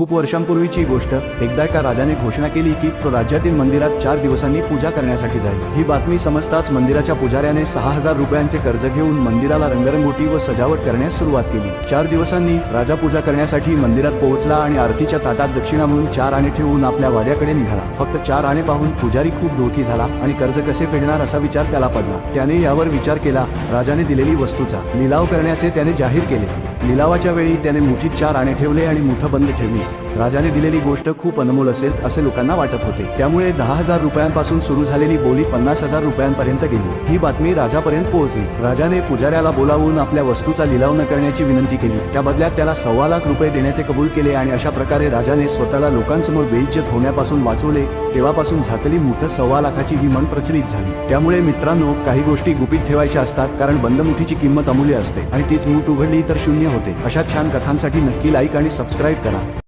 खूप वर्षांपूर्वीची गोष्ट. एकदा एका राजाने घोषणा केली की तो राज्यातील मंदिरात चार दिवसांनी पूजा करण्यासाठी जाईल. ही बातमी समजताच मंदिराच्या पुजाऱ्याने सहा हजार रुपयांचे कर्ज घेऊन मंदिराला रंगरंगोटी व सजावट करण्यास सुरुवात केली. चार दिवसांनी राजा पूजा करण्यासाठी मंदिरात पोहोचला आणि आरतीच्या ताटात दक्षिणा म्हणून चार आणे ठेवून आपल्या वाड्याकडे निघाला. फक्त चार आणे पाहून पुजारी खूप डोळकी झाला आणि कर्ज कसे फेडणार असा विचार त्याला पडला. त्याने यावर विचार केला. राजाने दिलेली वस्तूचा. लिलाव करण्याचे त्याने जाहीर केले. लिलावाच्या वेळी त्याने मुठीत चार आणे ठेवले आणि मुठं बंद ठेवली. राजाने दिलेली गोष्ट खूप अनमोल असेल असे लोकांना वाटत होते. त्यामुळे दहा हजार रुपयांपासून सुरू झालेली बोली पन्नास हजार रुपयांपर्यंत गेली. ही बातमी राजापर्यंत पोहोचली. राजाने पुजाऱ्याला बोलावून आपल्या वस्तूचा लिलाव न करण्याची विनंती केली. त्या बदल्यात त्याला सव्वा लाख रुपये देण्याचे कबूल केले आणि अशा प्रकारे राजाने स्वतःला लोकांसमोर बेइज्जत होण्यापासून वाचवले. तेव्हापासून झाकली मुठ सव्वा लाखाची ही मन प्रचलित झाली. त्यामुळे मित्रांनो काही गोष्टी गुपित ठेवायच्या असतात कारण बंद मुठीची किंमत अमूल्य असते आणि तीच मूठ उघडली तर शून्य होते. अशा छान कथांसाठी नक्की लाईक आणि सबस्क्राईब करा.